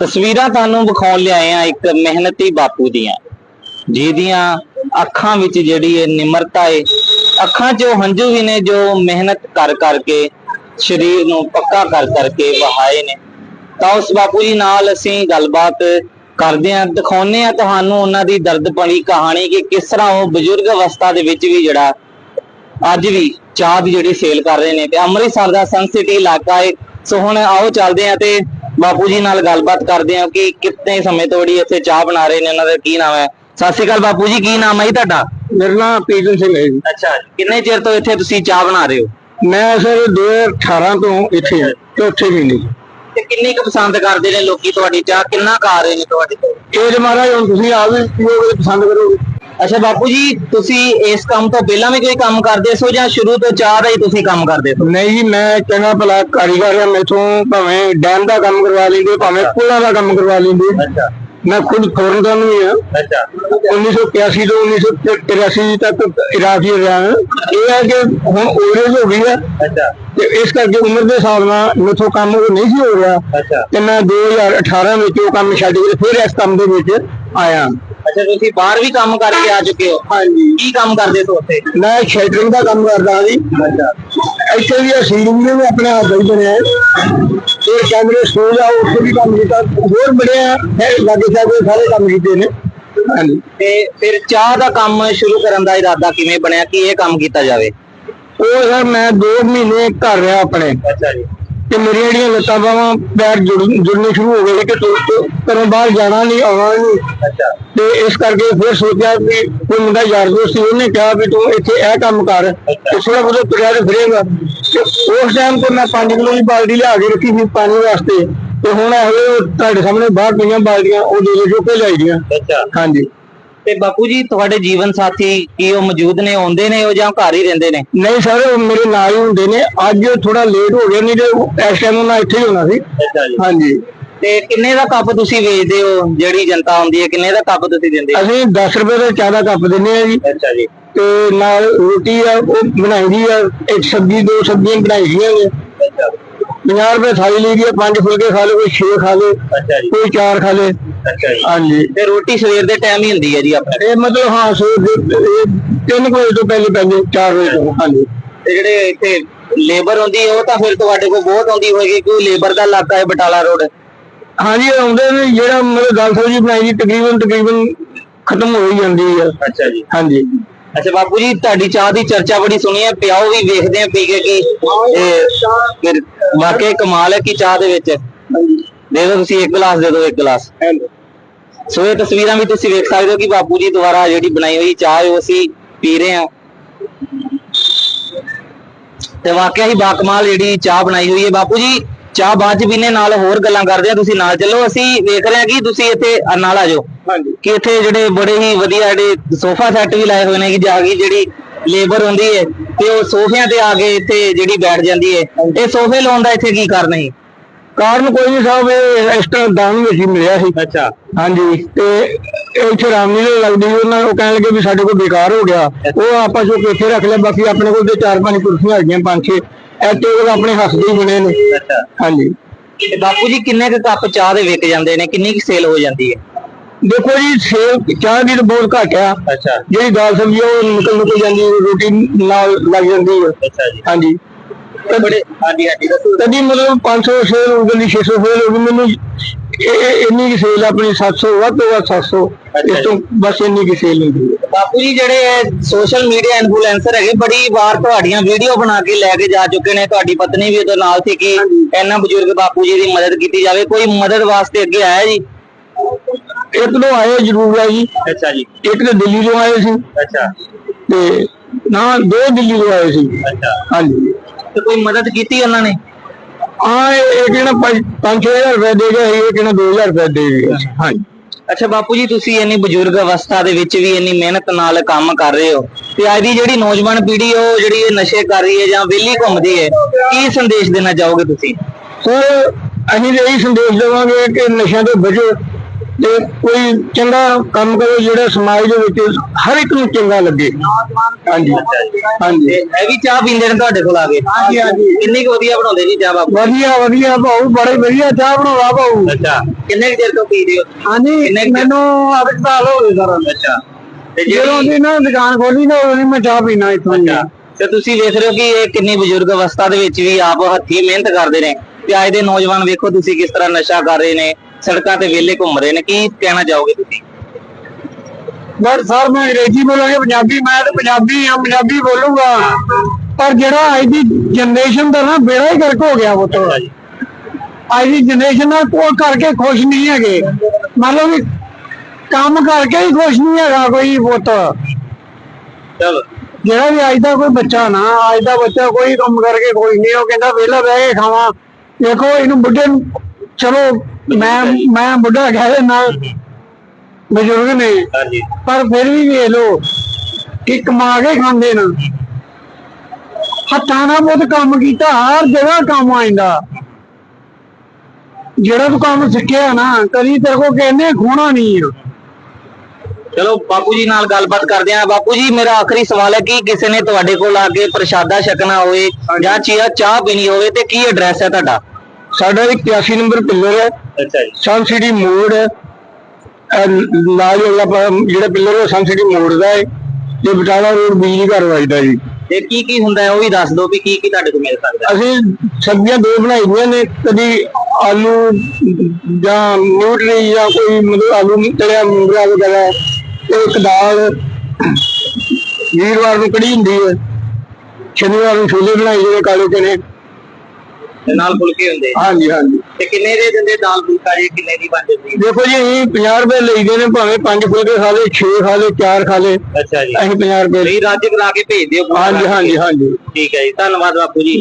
ਤਸਵੀਰਾਂ ਤੁਹਾਨੂੰ ਵਿਖਾਉਣ ਲਿਆਏ ਆ ਇੱਕ ਮਿਹਨਤੀ ਬਾਪੂ ਦੀਆਂ। ਜਿਹਦੀਆਂ ਅੱਖਾਂ ਵਿੱਚ ਜਿਹੜੀ ਹੈ ਨਿਮਰਤਾ ਹੈ ਅੱਖਾਂ 'ਚ ਹੰਝੂ ਵੀ ਨੇ ਜੋ ਮਿਹਨਤ ਕਰ ਕਰਕੇ, ਸਰੀਰ ਨੂੰ ਪੱਕਾ ਕਰ ਕਰਕੇ ਵਹਾਏ ਨੇ। ਤਾਂ ਉਸ ਬਾਪੂ ਜੀ ਨਾਲ ਅਸੀਂ ਗੱਲਬਾਤ ਕਰਦੇ ਹਾਂ, ਦਿਖਾਉਂਦੇ ਹਾਂ ਤੁਹਾਨੂੰ ਉਹਨਾਂ ਦੀ ਦਰਦ ਭਰੀ ਕਹਾਣੀ ਕਿ ਕਿਸ ਤਰ੍ਹਾਂ ਉਹ ਬਜ਼ੁਰਗ ਅਵਸਥਾ ਦੇ ਵਿੱਚ ਵੀ ਜਿਹੜਾ ਅੱਜ ਵੀ ਚਾਹ ਦੀ ਜਿਹੜੀ ਸੇਲ ਕਰ ਰਹੇ ਨੇ। ਤੇ ਅੰਮ੍ਰਿਤਸਰ ਦਾ ਸਨ ਸਿਟੀ ਇਲਾਕਾ ਏ। ਸੋ ਹੁਣ ਆਓ ਚੱਲਦੇ ਆ ਤੇ ਬਾਪੂ ਜੀ ਨਾਲ ਗੱਲਬਾਤ ਕਰਦੇ ਹਾਂ ਕਿ ਕਿੰਨੇ ਸਮੇਂ ਤੋਂ ਜਿਹੜੀ ਇੱਥੇ ਚਾਹ ਬਣਾ ਰਹੇ ਨੇ ਉਹਨਾਂ ਦਾ ਕੀ ਨਾਮ ਹੈ? ਸਤਿ ਸ਼੍ਰੀ ਅਕਾਲ ਬਾਪੂ ਜੀ ਕੀ ਨਾਮ ਹੈ ਜੀ ਤੁਹਾਡਾ? ਮੇਰਾ ਨਾਮ ਪੀਟਨ ਸਿੰਘ ਹੈ ਜੀ। ਅੱਛਾ ਕਿੰਨੇ ਚਿਰ ਤੋਂ ਇੱਥੇ ਤੁਸੀਂ ਚਾਹ ਬਣਾ ਰਹੇ ਹੋ? ਮੈਂ ਸਰ 2018 ਤੋਂ ਇੱਥੇ ਹਾਂ ਚੌਥੇ ਮਹੀਨੇ ਤੇ। ਕਿੰਨੀ ਕੁ ਪਸੰਦ ਕਰਦੇ ਨੇ ਲੋਕੀ ਤੁਹਾਡੀ ਚਾਹ? ਕਿੰਨਾ ਕੁ ਆ ਰਹੇ ਨੇ ਤੁਹਾਡੇ ਤੋਂ? ਇਹ ਮਹਾਰਾਜ ਹੁਣ ਤੁਸੀਂ ਆਪ ਵੀ ਪੀਓਗੇ ਪਸੰਦ ਕਰੋਗੇ। ਅੱਛਾ ਬਾਪੂ ਜੀ ਤੁਸੀਂ ਇਸ ਕੰਮ ਤੋਂ ਪਹਿਲਾਂ ਵੀ ਕੋਈ ਕੰਮ ਕਰਦੇ ਸੋ ਜਾਂ ਸ਼ੁਰੂ ਤੋਂ ਚਾਹ ਦਾ ਹੀ ਤੁਸੀਂ ਕੰਮ ਕਰਦੇ ਸੋ? ਨਹੀਂ ਜੀ ਮੈਂ ਚੰਗਾ ਭਲਾ ਕਾਰੀਗਰ ਹਾਂ ਮੈਥੋਂ ਭਾਵੇਂ ਡੈਮ ਦਾ ਕੰਮ ਕਰਵਾ ਲੈਂਦੇ ਭਾਵੇਂ ਪੁਲਾਂ ਦਾ ਕੰਮ ਕਰਵਾ ਲੈਂਦੇ ਅੱਛਾ। ਮੈਂ ਖੁਦ ਫੌਰਨ ਦਾ ਵੀ ਹਾਂ। ਅੱਛਾ। 1981 ਤੋਂ 1983 ਤੱਕ ਇਰਾਕ ਰਿਹਾ ਇਹ ਹੈ ਕਿ ਹੁਣ ਓਵਰੇਜ ਹੋ ਗਈ ਹੈ। ਅੱਛਾ। ਤੇ ਇਸ ਕਰਕੇ ਉਮਰ ਦੇ ਹਿਸਾਬ ਨਾਲ ਮੈਥੋਂ ਕੰਮ ਉਹ ਨਹੀਂ ਸੀ ਹੋ ਰਿਹਾ। ਅੱਛਾ। ਤੇ ਮੈਂ 2018 ਵਿੱਚ ਉਹ ਕੰਮ ਛੱਡ ਕੇ ਫਿਰ ਇਸ ਕੰਮ ਦੇ ਵਿੱਚ ਆਇਆ। ਅੱਛਾ ਤੁਸੀਂ ਬਾਹਰ ਵੀ ਕੰਮ ਕਰਕੇ ਆ ਚੁੱਕੇ ਹੋ? ਹਾਂਜੀ। ਕੀ ਕੰਮ ਕਰਦੇ ਸੋ ਉੱਥੇ? ਮੈਂ ਸ਼ੈਟਰਿੰਗ ਦਾ ਕੰਮ ਕਰਦਾ ਹਾਂ ਜੀ ਅੱਛਾ। ਇੱਥੇ ਵੀ ਸੀਲਿੰਗ ਵੀ ਆਪਣੇ ਹੱਥ ਹੀ ਬਣਿਆ ਹੈ। ਤੇ ਕੈਮਰੇ ਸਕੂਲ ਆ ਉੱਥੇ ਵੀ ਕੰਮ ਕੀਤਾ। ਹੋਰ ਬੜਿਆ ਹੈ। ਲਾਗੇ ਸਾਰੇ ਕੰਮ ਕੀਤੇ ਨੇ। ਹਾਂਜੀ। ਤੇ ਫਿਰ ਚਾਹ ਦਾ ਕੰਮ ਸ਼ੁਰੂ ਕਰਨ ਦਾ ਇਰਾਦਾ ਕਿਵੇਂ ਬਣਿਆ? ਕਿ ਇਹ ਕੰਮ ਕੀਤਾ ਜਾਵੇ? ਉਹ ਸਰ ਮੈਂ 2 ਮਹੀਨੇ ਘਰ ਰਿਹਾ ਆਪਣੇ। ਅੱਛਾ ਜੀ। ਤੇ ਮੇਰੀਆਂ ਜਿਹੜੀਆਂ ਲੱਤਾਂ ਬਾਹਾਂ ਪੈਰ ਜੁੜ- ਜੁੜਨੇ ਸ਼ੁਰੂ ਹੋ ਗਏ ਕਿ ਘਰੋਂ ਬਾਹਰ ਜਾਣਾ ਨਹੀਂ ਆਉਣਾ ਨਹੀਂ ਤੇ ਇਸ ਕਰਕੇ ਫਿਰ ਸੋਚਿਆ ਵੀ ਕੋਈ ਮੁੰਡਾ ਯਾਰ ਦੋਸਤ ਸੀ ਉਹਨੇ ਕਿਹਾ ਵੀ ਤੂੰ ਇੱਥੇ ਇਹ ਕੰਮ ਕਰ ਥੋੜਾ ਬਹੁਤ ਤੁਰਿਆ ਤੇ ਫਿਰੇਗਾ। ਉਸ ਟਾਈਮ ਤੇ ਮੈਂ 5 ਕਿਲੋ ਦੀ ਬਾਲਟੀ ਲਿਆ ਕੇ ਰੱਖੀ ਸੀ ਪਾਣੀ ਵਾਸਤੇ ਤੇ ਹੁਣ ਇਹ ਤੁਹਾਡੇ ਸਾਹਮਣੇ ਬਾਹਰ ਪਈਆਂ ਬਾਲਟੀਆਂ ਉਹ ਦੋ ਦੋ ਚੁੱਕੇ ਲਿਆਈ ਦੀਆਂ। ਅੱਛਾ। ਹਾਂਜੀ। ਤੇ ਬਾਪੂ ਜੀ ਤੁਹਾਡੇ ਜੀਵਨ ਸਾਥੀ ਕੀ ਉਹ ਮੌਜੂਦ ਨੇ ਆਉਂਦੇ ਨੇ ਉਹ ਜਾਂ ਘਰ ਹੀ ਰਹਿੰਦੇ ਨੇ? ਨਹੀਂ ਸਰ ਉਹ ਮੇਰੇ ਨਾਲ ਹੀ ਹੁੰਦੇ ਨੇ। ਅੱਜ ਥੋੜਾ ਲੇਟ ਹੋ ਗਿਆ ਨਹੀਂ ਤੇ ਇਸ ਟਾਈਮ ਉਹਨਾਂ ਇੱਥੇ ਹੀ ਹੋਣਾ ਸੀ। ਅੱਛਾ ਜੀ। ਹਾਂਜੀ। ਤੇ ਕਿੰਨੇ ਦਾ ਕੱਪ ਤੁਸੀਂ ਵੇਚਦੇ ਹੋ? ਜਿਹੜੀ ਜਨਤਾ ਆਉਂਦੀ ਹੈ ਕਿੰਨੇ ਦਾ ਕੱਪ ਤੁਸੀਂ ਦਿੰਦੇ ਹੋ? ਅਸੀਂ 10 ਰੁਪਏ ਦਾ ਚਾਹ ਦਾ ਕੱਪ ਦਿੰਦੇ ਆ ਜੀ। ਅੱਛਾ ਜੀ। ਤੇ ਨਾਲ ਰੋਟੀ ਆ ਉਹ ਬਣਾਈ ਦੀ ਆ ਇੱਕ ਸਬਜ਼ੀ ਦੋ ਸਬਜ਼ੀਆਂ ਬਣਾਈ ਦੀਆਂ ਨੇ। ਅੱਛਾ। 50 ਰੁਪਏ ਥਾਲੀ ਲਈ ਦੀ ਆ ਪੰਜ ਫੁਲਕੇ ਖਾ ਲੇ ਕੋਈ 6 ਖਾ ਲੇ ਅੱਛਾ ਜੀ। ਕੋਈ 4 ਖਾ ਲੇ ਅੱਛਾ ਜੀ। ਹਾਂਜੀ। ਤੇ ਰੋਟੀ ਸਵੇਰ ਦੇ ਟਾਈਮ ਹੀ ਹੁੰਦੀ ਹੈ ਜੀ ਆਪਣੇ? ਇਹ ਮਤਲਬ ਹਾਂ ਸੋ 3 ਵਜੇ ਤੋਂ ਪਹਿਲੇ ਪਹਿਲੇ 4 ਵਜੇ ਤੋਂ ਹਾਂਜੀ। ਤੇ ਜਿਹੜੇ ਇੱਥੇ ਲੇਬਰ ਹੁੰਦੀ ਹੈ ਉਹ ਤਾਂ ਫਿਰ ਤੁਹਾਡੇ ਕੋਲ ਬਹੁਤ ਆਉਂਦੀ ਹੋਏਗੀ ਕੋਈ ਲੇਬਰ ਦਾ ਇਲਾਕਾ ਹੈ ਬਟਾਲਾ ਰੋਡ ਹਾਂਜੀ ਆਉਂਦੇ ਨੇ ਜਿਹੜਾ ਮਤਲਬ ਦਾਲ ਸਬਜ਼ੀ ਬਣਾਈ ਦੀ ਤਕਰੀਬਨ ਤਕਰੀਬਨ ਖਤਮ ਹੋ ਹੀ ਜਾਂਦੀ ਆ ਅੱਛਾ ਜੀ। ਹਾਂਜੀ। ਅੱਛਾ ਬਾਪੂ ਜੀ ਤੁਹਾਡੀ ਚਾਹ ਦੀ ਚਰਚਾ ਬੜੀ ਸੁਣੀ ਹੈ ਪਿਆਓ ਵੀ ਵੇਖਦੇ ਆ ਪੀ ਕੇ ਕਿ ਫਿਰ ਵਾਕਈ ਕਮਾਲ ਹੈ ਕਿ ਚਾਹ ਦੇ ਵਿੱਚ। ਦੇ ਦਿਓ ਤੁਸੀਂ ਇੱਕ ਗਲਾਸ ਦੇ ਦਿਓ ਇੱਕ ਗਲਾਸ। ਸੋ ਇਹ ਤਸਵੀਰਾਂ ਵੀ ਤੁਸੀਂ ਵੇਖ ਸਕਦੇ ਹੋ ਕਿ ਬਾਪੂ ਜੀ ਦੁਆਰਾ ਜਿਹੜੀ ਬਣਾਈ ਹੋਈ ਚਾਹ ਉਹ ਅਸੀਂ ਪੀ ਰਹੇ ਹਾਂ। ਤੇ ਵਾਕਿਆ ਹੀ ਬਾਕਮਾਲ ਜਿਹੜੀ ਚਾਹ ਬਣਾਈ ਹੋਈ ਹੈ। ਬਾਪੂ ਜੀ ਚਾਹ ਬਾਅਦ ਚ ਪੀਨੇ ਨਾਲ ਹੋਰ ਗੱਲਾਂ ਕਰਦੇ ਆ ਤੁਸੀਂ ਨਾਲ ਚੱਲੋ। ਅਸੀਂ ਵੇਖ ਰਹੇ ਹਾਂ ਕਿ ਤੁਸੀਂ ਇੱਥੇ ਨਾਲ ਆ ਜਾਓ। ਕਿ ਇੱਥੇ ਜਿਹੜੇ ਬੜੇ ਹੀ ਵਧੀਆ ਜਿਹੜੇ ਸੋਫਾ ਸੈੱਟ ਵੀ ਲਾਏ ਹੋਏ ਨੇ ਕਿ ਜਾ ਕੇ ਜਿਹੜੀ ਲੇਬਰ ਹੁੰਦੀ ਹੈ ਤੇ ਉਹ ਸੋਫਿਆਂ ਤੇ ਆ ਕੇ ਇੱਥੇ ਜਿਹੜੀ ਬੈਠ ਜਾਂਦੀ ਹੈ ਇਹ ਸੋਫੇ ਲਾਉਣ ਦਾ ਇੱਥੇ ਕੀ ਕਾਰਨ ਹੈ? ਕਾਰਨ ਕੋਈ ਨਹੀਂ ਸਾਹਿਬ ਇਹ ਇਸ ਤਰ੍ਹਾਂ ਦਾਨ ਵਿੱਚ ਹੀ ਮਿਲਿਆ ਸੀ। ਅੱਛਾ। ਹਾਂਜੀ ਤੇ ਇੱਥੇ ਰਾਮਲੀਲਾ ਲੱਗਦੀ ਉਹਨਾਂ ਉਹ ਕਹਿਣ ਲੱਗੇ ਵੀ ਸਾਡੇ ਕੋਲ ਬੇਕਾਰ ਹੋ ਗਿਆ। ਉਹ ਆਪਾਂ ਜੋ ਇੱਥੇ ਰੱਖ ਲਿਆ ਬਾਕੀ ਆਪਣੇ ਕੋਲ ਤੇ ਚਾਰ ਪੰਜ ਕੁਰਸੀਆਂ ਹੈਗੀਆਂ ਪੰਜ ਛੇ ਇਹ ਟੇਬਲ ਆਪਣੇ ਹੱਥ ਦੇ ਬਣੇ ਨੇ। ਅੱਛਾ। ਹਾਂਜੀ। ਬਾਪੂ ਜੀ ਕਿੰਨੇ ਕੁ ਕੱਪ ਚਾਹ ਦੇ ਵਿਕ ਜਾਂਦੇ ਨੇ? ਕਿੰਨੀ ਕੁ ਸੇਲ ਹੋ ਜਾਂਦੀ ਹੈ ਦੇਖੋ ਜੀ ਸੇਲ ਚਾਹ ਦੀ ਤਾਂ ਬਹੁਤ ਘੱਟ ਆ। ਅੱਛਾ। ਜਿਹੜੀ ਦਾਲ ਸਬਜ਼ੀ ਆ ਉਹ ਨਿਕਲ ਨਿਕਲ ਜਾਂਦੀ ਹੈ, ਰੋਟੀ ਨਾਲ ਲੱਗ ਜਾਂਦੀ ਹੈ ਅੱਛਾ ਜੀ। ਹਾਂਜੀ। ਤੇ ਬੜੇ ਹਾਂਜੀ ਹਾਂਜੀ ਦੱਸੋ। ਕਦੀ ਮਤਲਬ 500 ਸੇਲ ਹੋ ਗਈ 600 ਸੇਲ ਹੋ ਗਈ ਮੈਨੂੰ ਇਹ ਇਹ ਇੰਨੀ ਕੀ ਸੇਲ ਆਪਣੀ 700 ਵੱਧ ਤੋਂ ਵੱਧ 700 ਇਸ ਤੋਂ ਬਸ ਇੰਨੀ ਕੀ ਸੇਲ ਹੁੰਦੀ ਹੈ ਬਾਪੂ ਜੀ ਜਿਹੜੇ ਸੋਸ਼ਲ ਮੀਡੀਆ ਇਨਫਲੂਐਂਸਰ ਹੈਗੇ ਬੜੀ ਵਾਰ ਤੁਹਾਡੀਆਂ ਵੀਡੀਓ ਬਣਾ ਕੇ ਲੈ ਕੇ ਜਾ ਚੁੱਕੇ ਨੇ। ਤੁਹਾਡੀ ਪਤਨੀ ਵੀ ਉਹਦੇ ਨਾਲ ਸੀ ਕਿ ਇਹਨਾਂ ਬਜ਼ੁਰਗ ਬਾਪੂ ਜੀ ਦੀ ਮਦਦ ਕੀਤੀ ਜਾਵੇ। ਕੋਈ ਮਦਦ ਵਾਸਤੇ ਅੱਗੇ ਆਇਆ ਜੀ? ਇੱਕ ਤੋਂ ਆਏ ਜ਼ਰੂਰ ਆ ਜੀ। ਅੱਛਾ ਜੀ। ਇੱਕ ਤਾਂ ਦਿੱਲੀ ਤੋਂ ਆਏ ਸੀ। ਅੱਛਾ। ਤੇ ਨਾ ਦੋ ਦਿੱਲੀ ਤੋਂ ਆਏ ਸੀ। ਅੱਛਾ। ਹਾਂਜੀ। ਤੇ ਕੋਈ ਮਦਦ ਕੀਤੀ ਉਹਨਾਂ ਨੇ? ਆ ਇੱਕ ਇਹਨਾਂ 5-6000 ਰੁਪਏ ਦੇ ਗਏ ਇੱਕ ਇਹਨਾਂ 2000 ਰੁਪਏ ਦੇ ਗਏ ਹਾਂਜੀ। ਅੱਛਾ ਬਾਪੂ ਜੀ ਤੁਸੀਂ ਇੰਨੀ ਬਜ਼ੁਰਗ ਅਵਸਥਾ ਦੇ ਵਿੱਚ ਵੀ ਇੰਨੀ ਮਿਹਨਤ ਨਾਲ ਕੰਮ ਕਰ ਰਹੇ ਹੋ ਤੇ ਅੱਜ ਦੀ ਜਿਹੜੀ ਨੌਜਵਾਨ ਪੀੜ੍ਹੀ ਉਹ ਜਿਹੜੀ ਇਹ ਨਸ਼ੇ ਕਰ ਰਹੀ ਹੈ ਜਾਂ ਵਿਹਲੀ ਘੁੰਮਦੀ ਹੈ ਕੀ ਸੰਦੇਸ਼ ਦੇਣਾ ਚਾਹੋਗੇ ਤੁਸੀਂ? ਸਰ ਅਸੀਂ ਇਹੀ ਸੰਦੇਸ਼ ਦੇਵਾਂਗੇ ਕਿ ਨਸ਼ਿਆਂ ਤੋਂ ਬਚੋ। ਤੇ ਕੋਈ ਚੰਗਾ ਕੰਮ ਕਰੋ ਜਿਹੜਾ ਸਮਾਜ ਦੇ ਵਿੱਚ ਹਰ ਇੱਕ ਨੂੰ ਚੰਗਾ ਲੱਗੇ। ਹਾਂਜੀ ਹਾਂਜੀ। ਇਹ ਵੀ ਚਾਹ ਪੀਂਦੇ ਨੇ ਤੁਹਾਡੇ ਕੋਲ ਆ ਕੇ। ਹਾਂਜੀ, ਹਾਂਜੀ। ਕਿੰਨੀ ਕੁ ਵਧੀਆ ਬਣਾਉਂਦੇ ਜੀ ਚਾਹ ਬਾਪੂ ਵਧੀਆ ਵਧੀਆ ਭਾਊ ਬੜੇ ਵਧੀਆ ਚਾਹ ਬਣਾਉਂਦਾ ਭਾਊ। ਅੱਛਾ। ਕਿੰਨੇ ਚਿਰ ਤੋਂ ਪੀ ਰਹੇ ਹੋ? ਹਾਂਜੀ ਮੈਨੂੰ ਅੱਠ ਸਾਲ ਹੋ ਗਏ ਸਰ। ਅੱਛਾ। ਤੇ ਜਦੋਂ ਦੀ ਨਾ ਦੁਕਾਨ ਖੋਲੀ ਨਾ ਉਦੋਂ ਦੀ ਮੈਂ ਚਾਹ ਪੀਣਾ ਇੱਥੋਂ ਹੀ। ਤੇ ਤੁਸੀਂ ਵੇਖ ਰਹੇ ਹੋ ਕਿ ਇਹ ਕਿੰਨੀ ਬਜ਼ੁਰਗ ਅਵਸਥਾ ਦੇ ਵਿੱਚ ਵੀ ਆਪ ਹੱਥੀਂ ਮਿਹਨਤ ਕਰਦੇ ਨੇ। ਤੇ ਅੱਜ ਦੇ ਨੌਜਵਾਨ ਵੇਖੋ ਤੁਸੀਂ ਕਿਸ ਤਰ੍ਹਾਂ ਨਸ਼ਾ ਕਰ ਰਹੇ ਨੇ। ਸੜਕਾਂ ਤੇ ਵਿਹਲੇ ਘੁੰਮ ਰਹੇ ਨੇ ਕੀ ਕਹਿਣਾ ਚਾਹੋਗੇ ਤੁਸੀਂ? ਪਰ ਸਰ ਮੈਂ ਅੰਗਰੇਜ਼ੀ ਬੋਲਾਂਗੇ ਪੰਜਾਬੀ ਮੈਂ ਤਾਂ ਪੰਜਾਬੀ ਆ ਪੰਜਾਬੀ ਬੋਲੂੰਗਾ। ਪਰ ਜਿਹੜਾ ਅੱਜ ਦੀ ਜਨਰੇਸ਼ਨ ਦਾ ਨਾ ਬੇੜਾ ਹੀ ਗਰਕ ਹੋ ਗਿਆ ਉਹ ਤੋਂ ਅੱਜ ਦੀ ਜਨਰੇਸ਼ਨ ਨਾਲ ਕੋਈ ਕਰਕੇ ਖੁਸ਼ ਨਹੀਂ ਹੈਗੇ। ਮੰਨ ਲਓ ਵੀ ਕੰਮ ਕਰਕੇ ਹੀ ਖੁਸ਼ ਨਹੀਂ ਹੈਗਾ ਕੋਈ ਪੁੱਤ। ਚਲੋ। ਜਿਹੜਾ ਵੀ ਅੱਜ ਦਾ ਕੋਈ ਬੱਚਾ ਨਾ ਅੱਜ ਦਾ ਬੱਚਾ ਕੋਈ ਕੰਮ ਕਰਕੇ ਖੁਸ਼ ਨਹੀਂ ਉਹ ਕਹਿੰਦਾ ਵਿਹਲਾ ਬਹਿ ਕੇ ਖਾਵਾਂ। ਦੇਖੋ ਇਹਨੂੰ ਬੁੱਢੇ ਨੂੰ ਚਲੋ ਮੈਂ ਮੈਂ ਬੁੱਢਾ ਕਹਿ ਦਿੰਦਾ ਬਜ਼ੁਰਗ ਨੇ। ਹਾਂਜੀ। ਪਰ ਫਿਰ ਵੀ ਵੇਖ ਲੋ ਕਿ ਕਮਾ ਕੇ ਖਾਂਦੇ ਨੇ। ਹੱਥਾਂ ਨਾਲ ਬਹੁਤ ਕੰਮ ਕੀਤਾ ਹਰ ਜਗ੍ਹਾ ਕੰਮ ਆਇਂਦਾ ਜਿਹੜਾ ਤੂੰ ਕੰਮ ਸਿੱਖਿਆ ਨਾ ਕਦੀ ਤੇਰੇ ਕੋ ਕਹਿੰਦੇ ਖੋਣਾ ਨਹੀਂ ਆ। ਚਲੋ ਬਾਪੂ ਜੀ ਨਾਲ ਗੱਲਬਾਤ ਕਰਦੇ ਆ ਬਾਪੂ ਜੀ ਮੇਰਾ ਆਖਰੀ ਸਵਾਲ ਹੈ ਕਿ ਕਿਸੇ ਨੇ ਤੁਹਾਡੇ ਕੋਲ ਆ ਕੇ ਪ੍ਰਸ਼ਾਦਾ ਛਕਣਾ ਹੋਵੇ ਜਾਂ ਚਾਹ ਪੀਣੀ ਹੋਵੇ ਤੇ ਕੀ ਐਡਰੈਸ ਹੈ ਤੁਹਾਡਾ? ਸਾਡਾ 81 ਨੰਬਰ ਪਿੱਲਰ ਹੈ। ਅੱਛਾ ਜੀ। ਮੋੜ ਨਾਲ ਪ- ਜਿਹੜਾ ਪਿੱਲਰ ਹੈ ਸਨ ਸਿਟੀ ਮੋੜ ਦਾ ਹੈ। ਤੇ ਬਟਾਲਾ ਰੋਡ ਬਿਜਲੀ ਘਰ ਵੱਜਦਾ ਜੀ। ਤੇ ਕੀ ਕੀ ਹੁੰਦਾ ਹੈ ਉਹ ਵੀ ਦੱਸ ਦਿਓ ਵੀ ਕੀ ਕੀ ਤੁਹਾਡੇ ਕੋਲ ਮਿਲ ਸਕਦਾ ਹੈ। ਅਸੀਂ ਸਬਜ਼ੀਆਂ ਦੋ ਬਣਾਈ ਦੀਆਂ ਨੇ ਕਦੀ ਆਲੂ ਜਾਂ ਨਿਊਟਰੀ ਜਾਂ ਕੋਈ ਮਤਲਬ ਆਲੂ ਤਲਿਆ ਮੂੰਗਰਾ ਵਗੈਰਾ ਤੇ ਇੱਕ ਦਾਲ। ਵੀਰਵਾਰ ਨੂੰ ਕੜੀ ਹੁੰਦੀ ਹੈ। ਸ਼ਨੀਵਾਰ ਨੂੰ ਛੋਲੇ ਬਣਾਈ ਜਿਹੜੇ ਕਾਲੇ ਚਨੇ। ਨਾਲ ਫੁਲਕੇ ਹੁੰਦੇ। ਹਾਂਜੀ ਹਾਂਜੀ। ਤੇ ਕਿੰਨੇ ਦੇ ਦਿੰਦੇ ਦਾਲ ਫੁਲਕਾ ਜੀ ਕਿੰਨੇ ਦੀ ਬਣ ਜਾਂਦੀ ਦੇਖੋ ਜੀ ਅਸੀਂ 50 ਰੁਪਏ ਲਈਦੇ ਨੇ ਭਾਵੇਂ ਪੰਜ ਫੁਲਕੇ ਖਾ ਲੇ 6 ਖਾ ਲੇ 4 ਖਾ ਲੇ ਅੱਛਾ ਜੀ। ਅਸੀਂ 50 ਰੁਪਏ ਨਹੀਂ ਰੱਜ ਕਰਾ ਕੇ ਭੇਜ ਦਿਓ। ਹਾਂਜੀ ਹਾਂਜੀ ਹਾਂਜੀ। ਠੀਕ ਹੈ ਜੀ ਧੰਨਵਾਦ ਬਾਪੂ ਜੀ।